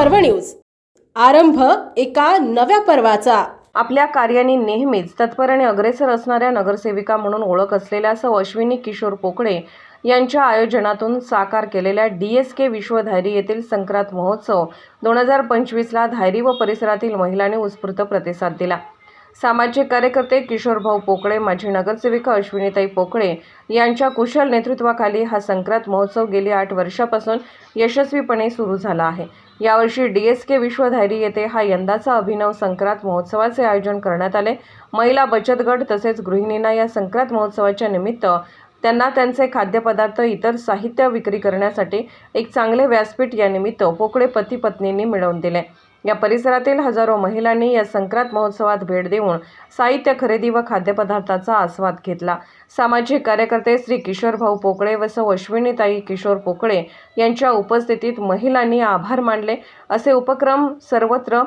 पर्व न्यूज. आरंभ एका नव्या पर्वाचा. आपल्या कार्याने नेहमीच तत्पर आणि अग्रेसर असणाऱ्या नगरसेविका म्हणून ओळख असलेल्या सौ अश्विनी किशोर पोकळे यांच्या आयोजनातून साकार केलेल्या डी एस के विश्व धायरी येथील संक्रांत महोत्सव दोन हजार पंचवीसला धायरी व परिसरातील महिलांनी उत्स्फूर्त प्रतिसाद दिला. सामाजिक कार्यकर्ते किशोरभाऊ पोकळे माजी नगरसेविका अश्विनीताई पोकळे यांच्या कुशल नेतृत्वाखाली हा संक्रांत महोत्सव गेली आठ वर्षापासून यशस्वीपणे सुरू झाला आहे. यावर्षी डी एस के विश्वधारी येथे हा यंदाचा अभिनव संक्रांत महोत्सवाचे आयोजन करण्यात आले. महिला बचत गट तसेच गृहिणींना या संक्रांत महोत्सवाच्या निमित्त त्यांना त्यांचे खाद्यपदार्थ इतर साहित्य विक्री करण्यासाठी एक चांगले व्यासपीठ यानिमित्त पोकळे पती पत्नींनी मिळवून दिले. या परिसरातील हजारो महिलांनी या संक्रांत महोत्सवात भेट देऊन साहित्य खरेदी व खाद्यपदार्थाचा आस्वाद घेतला. सामाजिक कार्यकर्ते श्री किशोरभाऊ पोकळे व सौ अश्विनीताई किशोर पोकळे यांच्या उपस्थितीत महिलांनी आभार मानले. असे उपक्रम सर्वत्र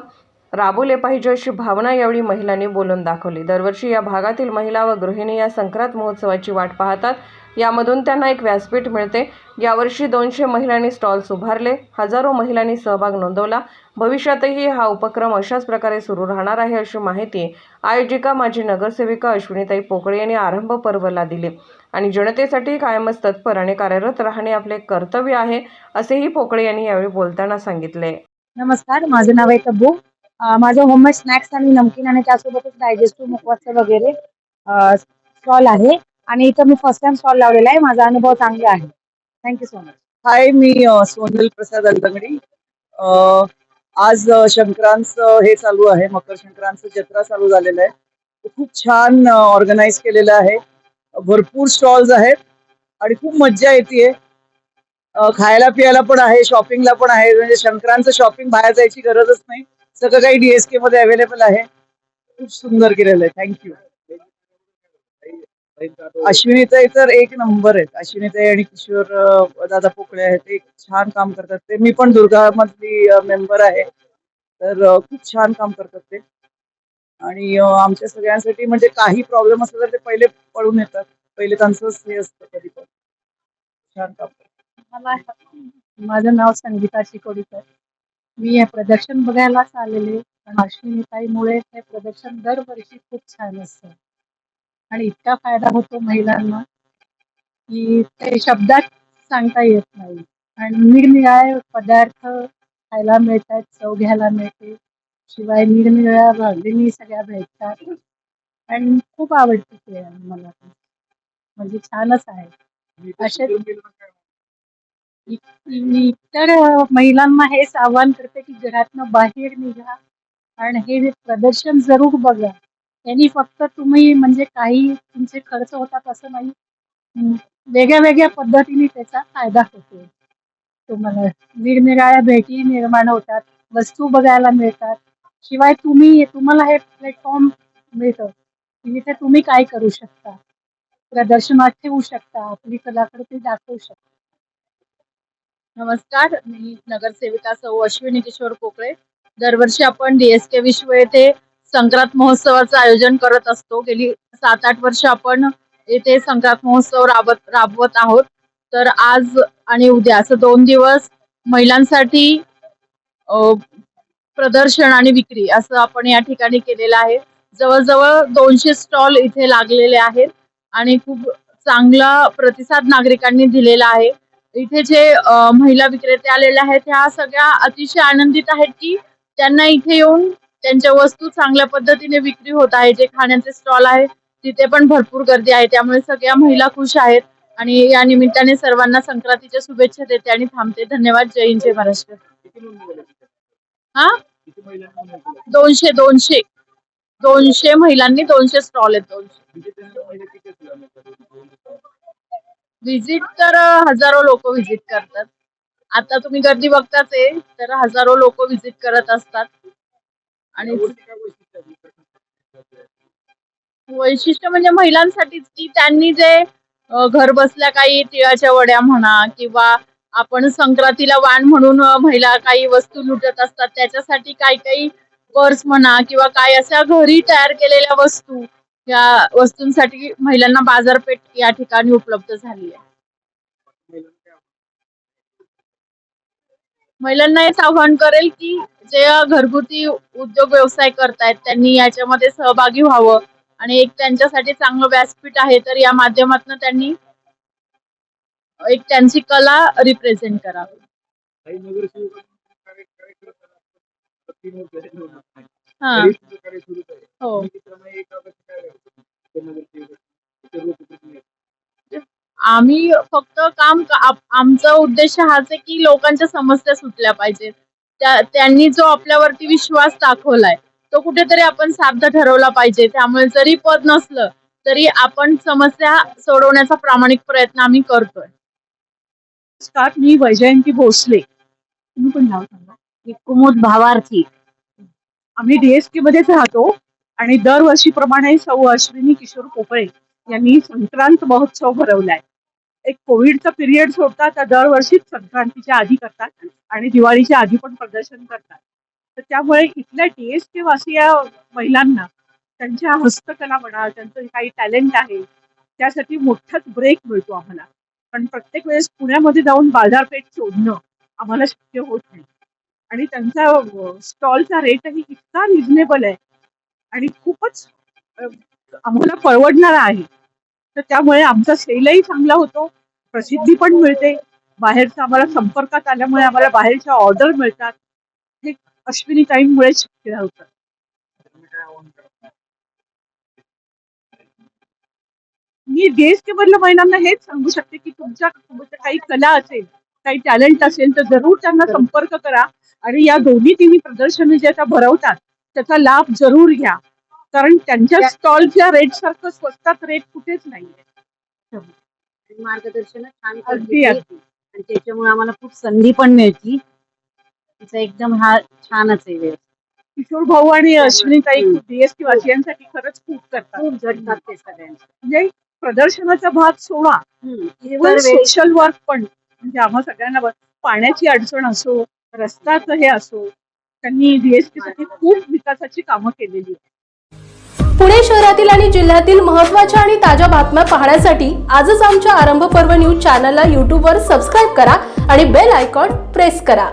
राबवले पाहिजे अशी भावना यावेळी महिलांनी बोलून दाखवली. दरवर्षी या भागातील महिला व गृहिणी या संक्रांत महोत्सवाची वाट पाहतात. यामधून त्यांना एक व्यासपीठ मिळते. यावर्षी दोनशे महिलांनी स्टॉल्स उभारले. हजारो महिलांनी सहभाग नोंदवला. भविष्यातही हा उपक्रम अशाच प्रकारे सुरू राहणार आहे अशी माहिती आयोजिका माजी नगरसेविका अश्विनीताई पोकळे यांनी आरंभ पर्वला दिली. आणि जनतेसाठी कायमच तत्पर आणि कार्यरत राहणे आपले कर्तव्य आहे असेही पोकळे यांनी यावेळी बोलताना सांगितले. नमस्कार. माझं नाव आहे तब्बू. माझं होममेड स्नॅक्स आणि नमकीन आणि त्यासोबतच डायजेस्टिव्ह मुखवासचं वगैरे स्टॉल आहे. आणि इथं मी फर्स्ट टाइम स्टॉल लावलेला आहे. माझा अनुभव चांगला आहे. Thank you so much hi मी सोनल प्रसाद अलदंगडी आज शंकरांचं हे चालू आहे. मकर संक्रांतचं जत्रा चालू झालेलं आहे. खूप छान ऑर्गनाईज केलेलं आहे. भरपूर स्टॉल्स आहेत. आणि खूप मज्जा येते खायला पियाला पण आहे शॉपिंगला पण आहे. म्हणजे शंकरांचं शॉपिंग बाहेर जायची गरजच नाही. सगळं काही डीएसके मध्ये अवेलेबल आहे. खूप सुंदर केलेलं आहे. थँक्यू अश्विनीताई तर एक नंबर आहेत. अश्विनीताई आणि किशोर दादा पोकळे आहेत. ते छान काम करतात ते. मी पण दुर्गा मधली मेंबर आहे. तर खूप छान काम करतात ते. आणि आमच्या सगळ्यांसाठी म्हणजे काही प्रॉब्लेम असला तर ते पहिले पळून येतात. पहिले त्यांचंच हे असतं कधी पण. छान काम करतात. मला माझं नाव संगीता शिकोडीकर. मी हे प्रदर्शन बघायलाच आलेले पण अश्विनीताईमुळे हे प्रदर्शन दरवर्षी खूप छान असतं. आणि इतका फायदा होतो महिलांना की ते शब्दात सांगता येत नाही. आणि निरनिराळे पदार्थ खायला मिळतात चव घ्यायला मिळते. शिवाय निरनिराळ्या भाजणी सगळ्या भेटतात. आणि खूप आवडते ते मला. म्हणजे छानच आहे. असे मी तर महिलांना हेच आवाहन करते की घरातनं बाहेर निघा आणि हे जे प्रदर्शन जरूर बघा. यांनी फक्त तुम्ही म्हणजे काही तुमचे खर्च होतात असं नाही. वेगळ्या वेगळ्या पद्धतीने त्याचा फायदा होतो. तुम्हाला निरनिराळ्या भेटी निर्माण होतात वस्तू बघायला मिळतात. शिवाय तुम्ही तुम्हाला हे प्लॅटफॉर्म मिळतं. की जिथे तुम्ही काय करू शकता? प्रदर्शनात ठेवू शकता आपली कलाकृती दाखवू शकता. नमस्कार मी नगरसेविका सौ अश्विनी किशोर कोकळे. दरवर्षी आपण डीएसके विश्व येथे संक्रांत महोत्सवाचं आयोजन करत असतो. गेली सात आठ वर्ष आपण येथे संक्रांत महोत्सव राबत राबवत आहोत. तर आज आणि उद्या असं दोन दिवस महिलांसाठी प्रदर्शन आणि विक्री असं आपण या ठिकाणी केलेलं आहे. जवळजवळ दोनशे स्टॉल इथे लागलेले आहेत आणि खूप चांगला प्रतिसाद नागरिकांनी दिलेला आहे. इथे जे महिला विक्रेते आलेले आहेत ह्या सगळ्या अतिशय आनंदित आहेत की त्यांना इथे येऊन त्यांच्या वस्तू चांगल्या पद्धतीने विक्री होत आहे जे खाण्याचे स्टॉल आहे तिथे पण भरपूर गर्दी आहे. त्यामुळे सगळ्या महिला खुश आहेत आणि या निमित्ताने सर्वांना संक्रांतीच्या शुभेच्छा देते आणि थांबते. धन्यवाद. जय हिंद जय महाराष्ट्र. हा? दोनशे दोनशे. दोनशे महिलांनी दोनशे स्टॉल आहेत दोनशे. व्हिजिट तर हजारो लोक व्हिजिट करतात. आता तुम्ही गर्दी बघताच आहे तर हजारो लोक व्हिजिट करत असतात. आणि वैशिष्ट्य म्हणजे महिलांसाठीच की त्यांनी जे घर बसल्या काही तिळाच्या वड्या म्हणा किंवा आपण संक्रांतीला वाण म्हणून महिला काही वस्तू लुटत असतात त्याच्यासाठी काही काही पर्स म्हणा किंवा काय अशा घरी तयार केलेल्या वस्तू या वस्तूंसाठी महिलांना बाजारपेठ या ठिकाणी उपलब्ध झाली आहे. महिलांना हेच आव्हान करेल की जे घरगुती उद्योग व्यवसाय करतायत त्यांनी याच्यामध्ये सहभागी व्हावं आणि एक त्यांच्यासाठी चांगलं व्यासपीठ आहे तर या माध्यमातून त्यांनी एक त्यांची कला रिप्रेझेंट करावी. हा. तरी तुमचं कार्य सुरूच आहे. हो तुम्ही एका काय करायचं? लोकप्रतिनिधी आहेत. आम्ही फक्त काम आप- आमचा उद्देश हाच आहे की लोकांच्या समस्या सुटल्या पाहिजेत. त्या त्यांनी जो आपल्यावरती विश्वास दाखवलाय तो कुठेतरी आपण साध्य ठरवला पाहिजे. त्यामुळे जरी पद नसलं तरी आपण समस्या सोडवण्याचा प्रामाणिक प्रयत्न आम्ही करतोय. नमस्कार मी वैजयंती भोसले. तुम्ही पण नाव सांगा. मी कुमुद भावार्थी. आम्ही डीएसपी मध्येच राहतो आणि दरवर्षीप्रमाणे सौ अश्विनी किशोर पोपळे यांनी संक्रांत महोत्सव भरवलाय. एक कोविडचा पिरियड सोडता त्या दरवर्षीच संक्रांतीच्या आधी करतात आणि दिवाळीच्या आधी पण प्रदर्शन करतात. तर त्यामुळे इथल्या डीएसके वासिया महिलांना त्यांच्या हस्तकला म्हणा त्यांचं काही टॅलेंट आहे त्यासाठी मोठाच ब्रेक मिळतो आम्हाला. पण प्रत्येक वेळेस पुण्यामध्ये जाऊन बाजारपेठ शोधणं आम्हाला शक्य होत नाही. आणि त्यांचा स्टॉलचा रेटही इतका रिझनेबल आहे. आणि खूपच आम्हाला परवडणारा आहे. तर त्यामुळे आमचा सेलही चांगला होतो. प्रसिद्धी पण मिळते. बाहेरचा आम्हाला संपर्कात आल्यामुळे आम्हाला बाहेरच्या ऑर्डर मिळतात. हे अश्विनी ताईंमुळे शक्य होतं. मी काय के करा? मी महिलांना हेच सांगू शकते की तुमच्या तुमच्या काही कला असेल काही टॅलेंट असेल तर जरूर त्यांना संपर्क करा. आणि या दोन्ही तिन्ही प्रदर्शनी जे आता भरवतात त्याचा लाभ जरूर घ्या. कारण त्यांच्या स्टॉलच्या रेट सारखं स्वस्तात रेट कुठेच नाहीये. मार्गदर्शन छान. आणि त्याच्यामुळे आम्हाला खूप संधी पण मिळती. तिचा एकदम हा छानच आहे व्यवस्था किशोर भाऊ आणि अश्विनी ताई डीएसके वासियांसाठी खरंच खूप करतात. खूप झटतात ते सगळ्यांचे. म्हणजे प्रदर्शनाचा भाग सोडा. वेळेस सोशल वर्क पण. म्हणजे आम्हा सगळ्यांना पाण्याची अडचण असो रस्ताचं हे असो त्यांनी डीएसपी साठी खूप विकासाची कामं केलेली आहेत. पुणे शहरातील आणि जिल्ह्यातील महत्त्वाच्या आणि ताज्या बातम्या पाहण्यासाठी आजच आमच्या आरंभ पर्व न्यूज चॅनलला यूट्यूबवर सबस्क्राईब करा आणि बेल आयकॉन प्रेस करा.